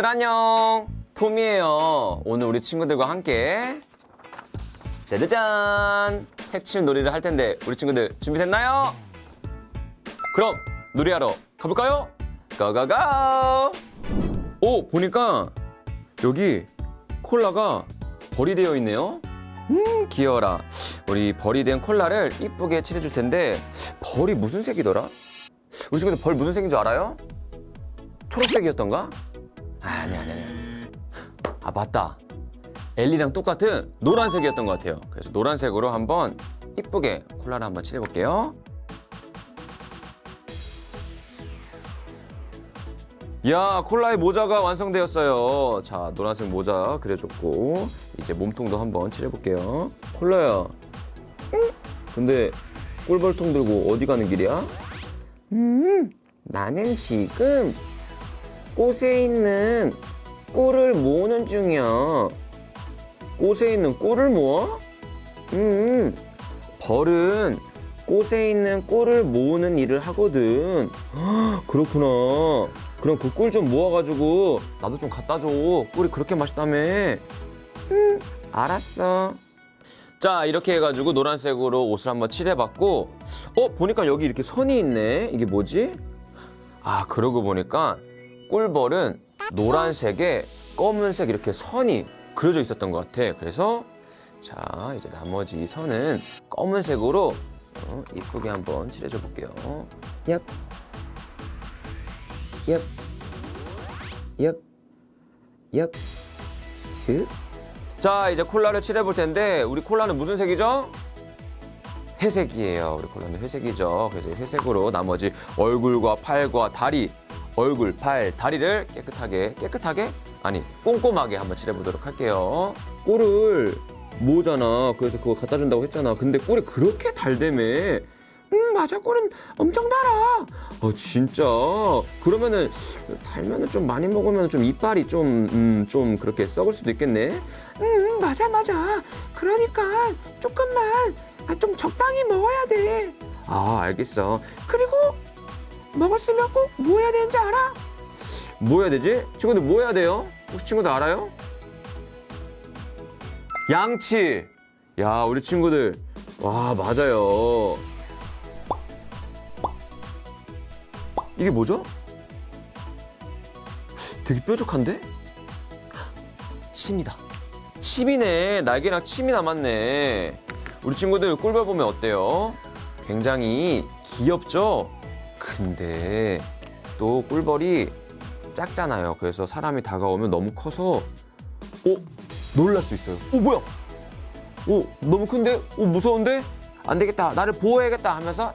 친구들 안녕 톰이에요 오늘 우리 친구들과 함께 짜자잔 색칠 놀이를 할 텐데 우리 친구들 준비됐나요? 그럼 놀이하러 가볼까요? 고고고 오 보니까 여기 콜라가 벌이 되어 있네요 음 귀여워라 우리 벌이 된 콜라를 이쁘게 칠해줄 텐데 벌이 무슨 색이더라? 우리 친구들 벌 무슨 색인 줄 알아요? 초록색이었던가? 아니 아니 아니. 아 맞다. 엘리랑 똑같은 노란색이었던 것 같아요. 그래서 노란색으로 한번 이쁘게 콜라를 한번 칠해볼게요. 야 콜라의 모자가 완성되었어요. 자 노란색 모자 그려줬고 이제 몸통도 한번 칠해볼게요. 콜라야. 응? 근데 꿀벌통 들고 어디 가는 길이야? 음 나는 지금 꽃에 있는 꿀을 모으는 중이야. 꽃에 있는 꿀을 모아? 음, 벌은 꽃에 있는 꿀을 모으는 일을 하거든. 헉, 그렇구나. 그럼 그 꿀 좀 모아가지고 나도 좀 갖다 줘. 꿀이 그렇게 맛있다며. 음, 알았어. 자, 이렇게 해가지고 노란색으로 옷을 한번 칠해봤고, 어, 보니까 여기 이렇게 선이 있네. 이게 뭐지? 아, 그러고 보니까 꿀벌은 노란색에 검은색 이렇게 선이 그려져 있었던 것 같아. 그래서 자, 이제 나머지 선은 검은색으로 어, 이쁘게 한번 칠해줘 볼게요. 얍. 얍. 얍. 얍. 슥. 자, 이제 콜라를 칠해 볼 텐데 우리 콜라는 무슨 색이죠? 회색이에요. 우리 콜라는 회색이죠. 그래서 회색으로 나머지 얼굴과 팔과 다리, 얼굴, 팔, 다리를 깨끗하게, 깨끗하게? 아니, 꼼꼼하게 한번 칠해보도록 할게요. 꿀을 모으잖아. 그래서 그거 갖다 준다고 했잖아. 근데 꿀이 그렇게 달다며. 음, 맞아. 꿀은 엄청 달아. 아, 진짜. 그러면은, 달면은 좀 많이 먹으면 좀 이빨이 좀, 음, 좀 그렇게 썩을 수도 있겠네. 응, 맞아, 맞아. 그러니까 조금만, 아, 좀 적당히 먹어야 돼. 아, 알겠어. 그리고 먹었으면 꼭 뭐 해야 되는지 알아? 뭐 해야 되지? 친구들 뭐 해야 돼요? 혹시 친구들 알아요? 양치. 야, 우리 친구들. 와, 맞아요. 이게 뭐죠? 되게 뾰족한데? 침이다. 침이네. 날개랑 침이 남았네. 우리 친구들 꿀벌 보면 어때요? 굉장히 귀엽죠? 근데 또 꿀벌이 작잖아요. 그래서 사람이 다가오면 너무 커서 오 놀랄 수 있어요. 오 뭐야? 오 너무 큰데? 오 무서운데? 안 되겠다. 나를 보호해야겠다 하면서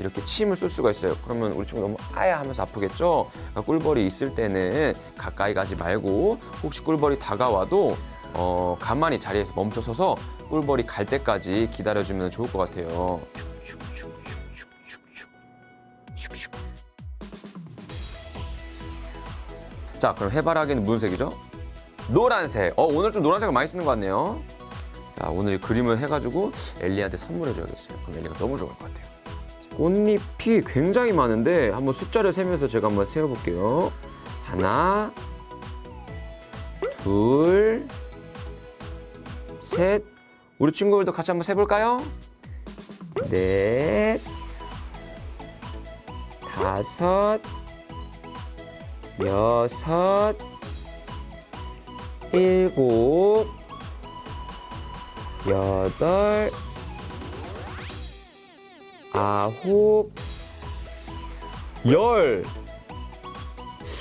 이렇게 침을 쏠 수가 있어요. 그러면 우리 친구 너무 아야 하면서 아프겠죠? 그러니까 꿀벌이 있을 때는 가까이 가지 말고 혹시 꿀벌이 다가와도 어, 가만히 자리에서 멈춰서서 꿀벌이 갈 때까지 기다려주면 좋을 것 같아요. 자, 그럼 해바라기는 무슨 색이죠? 노란색. 어, 오늘 좀 노란색을 많이 쓰는 것 같네요. 자, 오늘 그림을 해가지고 엘리한테 선물해줘야겠어요. 그럼 엘리가 너무 좋아할 것 같아요. 꽃잎이 굉장히 많은데 한번 숫자를 세면서 제가 한번 세어볼게요. 하나, 둘, 셋. 우리 친구들도 같이 한번 세볼까요? 넷, 다섯, 여섯, 일곱, 여덟, 아홉, 열.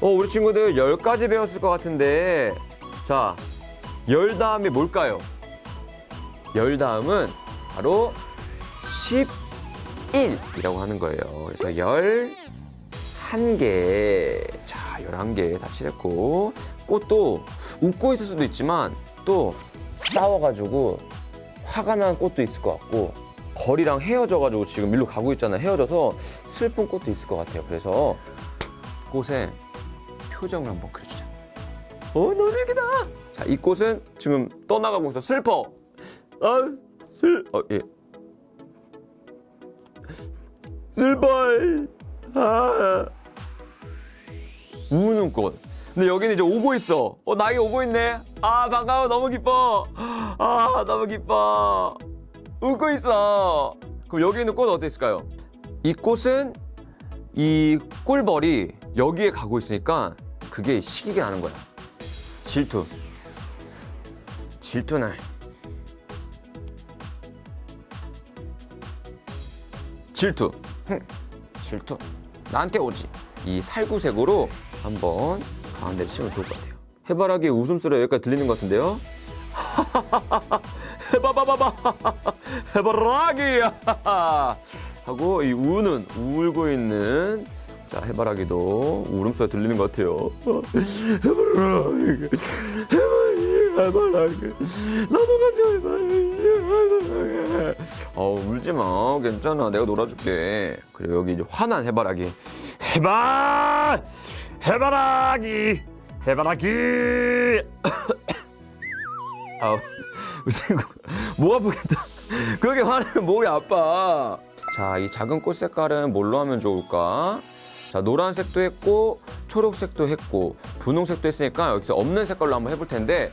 어, 우리 친구들 열 가지 배웠을 것 같은데. 자, 열 다음에 뭘까요? 열 다음은 바로 11이라고 하는 거예요. 그래서 열, 한 개. 자, 11개 다 칠했고. 꽃도 웃고 있을 수도 있지만 또 싸워가지고 화가 난 꽃도 있을 것 같고 거리랑 헤어져가지고 지금 일로 가고 있잖아요. 헤어져서 슬픈 꽃도 있을 것 같아요. 그래서 꽃에 표정을 한번 그려주자. 어, 너무 슬기다. 자, 이 꽃은 지금 떠나가고 있어. 슬퍼. 아, 슬, 어, 예. 슬퍼. 아. 우는 꽃. 근데 여기는 이제 오고 있어. 어, 나에게 오고 있네. 아, 반가워. 너무 기뻐. 아, 너무 기뻐. 웃고 있어. 그럼 여기 있는 꽃은 어떻게 있을까요? 이 꽃은 이 꿀벌이 여기에 가고 있으니까 그게 시기가 나는 거야. 질투. 질투나. 질투. 흥, 질투. 나한테 오지. 이 살구색으로 한번 가운데 치면 좋을 것 같아요. 해바라기 웃음소리가 여기까지 들리는 것 같은데요? 해바바바바! 해바라기! 하고 이 우는 울고 있는 자 해바라기도 울음소리가 들리는 것 같아요. 해바라기! 해바라기! 나도 같이 해바라기! 어 울지 마. 괜찮아. 내가 놀아줄게. 그래 여기 이제 화난 해바라기. 해바 해바라기! 해바라기! 아우 친구 목 아프겠다. 그렇게 화내면 목이 아파. 자 이 작은 꽃 색깔은 뭘로 하면 좋을까? 자 노란색도 했고 초록색도 했고 분홍색도 했으니까 여기서 없는 색깔로 한번 해볼 텐데.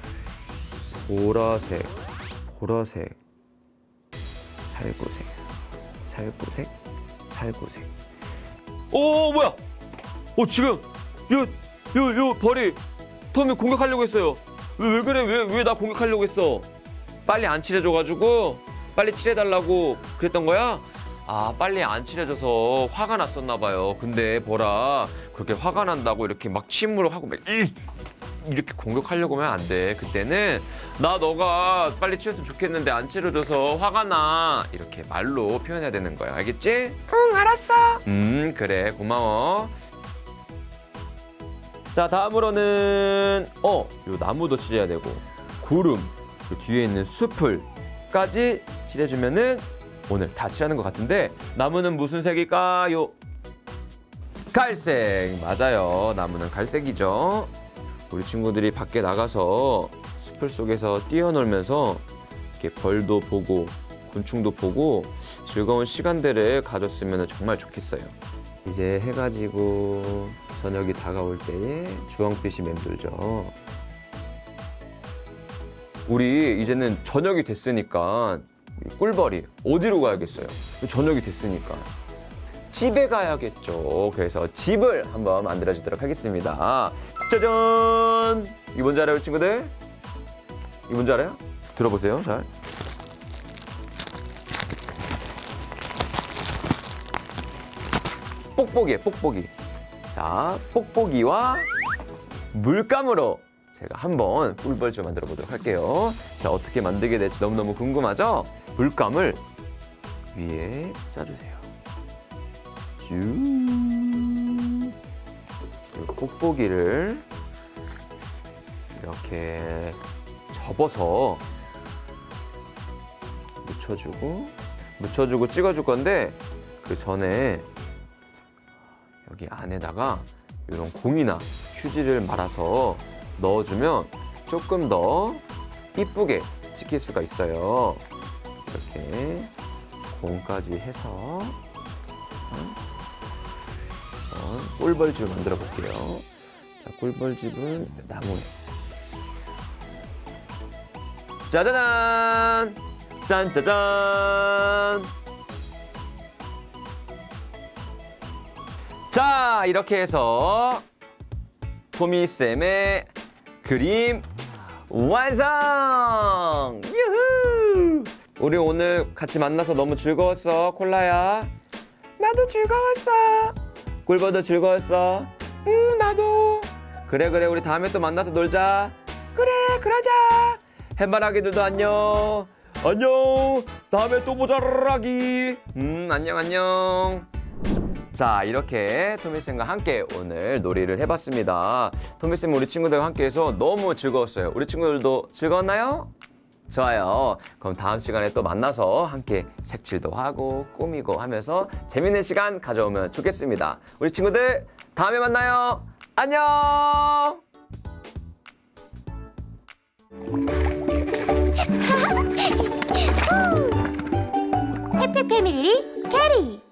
보라색 보라색 살구색 살구색 살구색. 오 뭐야? 어 지금 요 요 요 벌이 톰이 공격하려고 했어요 왜, 왜 그래 왜 왜 나 공격하려고 했어 빨리 안 칠해줘가지고 빨리 칠해달라고 그랬던 거야 아 빨리 안 칠해줘서 화가 났었나 봐요 근데 보라 그렇게 화가 난다고 이렇게 막 침으로 하고 막 이- 이렇게 공격하려고 하면 안 돼. 그때는 나 너가 빨리 칠했으면 좋겠는데 안 칠해줘서 화가 나. 이렇게 말로 표현해야 되는 거야. 알겠지? 응 알았어 음, 그래. 고마워. 자, 다음으로는 어, 요 나무도 칠해야 되고 구름, 그 뒤에 있는 숲을까지 칠해주면은 오늘 다 칠하는 것 같은데 나무는 무슨 색일까요? 갈색 맞아요. 나무는 갈색이죠. 우리 친구들이 밖에 나가서 숲을 속에서 뛰어놀면서 이렇게 벌도 보고 곤충도 보고 즐거운 시간들을 가졌으면 정말 좋겠어요. 이제 해가 지고 저녁이 다가올 때에 주황빛이 맴돌죠. 우리 이제는 저녁이 됐으니까 이 꿀벌이 어디로 가야겠어요? 저녁이 됐으니까 집에 가야겠죠. 그래서 집을 한번 만들어주도록 하겠습니다. 짜잔! 이 뭔지 알아요, 친구들? 이 뭔지 알아요? 들어보세요, 잘. 뽁뽁이에요, 뽁뽁이. 자, 뽁뽁이와 물감으로 제가 한번 꿀벌 좀 만들어 보도록 할게요. 자, 어떻게 만들게 될지 너무너무 궁금하죠? 물감을 위에 짜주세요. 쭉. 그리고 뽁뽁이를 이렇게 접어서 묻혀주고 묻혀주고 찍어줄 건데 그 전에 여기 안에다가 이런 공이나 휴지를 말아서 넣어주면 조금 더 이쁘게 찍힐 수가 있어요. 이렇게 공까지 해서 어, 꿀벌집을 만들어 볼게요. 자, 꿀벌집은 나무에. 짜자잔! 짠짜잔! 자, 이렇게 해서 토미쌤의 그림 완성! 유후! 우리 오늘 같이 만나서 너무 즐거웠어, 콜라야. 나도 즐거웠어 꿀벌도 즐거웠어. 응 나도 그래 그래 우리 다음에 또 만나서 놀자. 그래 그러자 해바라기들도 안녕. 안녕. 다음에 또 보자 라기. 음 안녕 안녕. 자 이렇게 토미쌤과 함께 오늘 놀이를 해봤습니다. 토미쌤 우리 친구들과 함께해서 너무 즐거웠어요. 우리 친구들도 즐거웠나요? 좋아요. 그럼 다음 시간에 또 만나서 함께 색칠도 하고 꾸미고 하면서 재밌는 시간 가져오면 좋겠습니다. 우리 친구들 다음에 만나요. 안녕. 해피 패밀리 캐리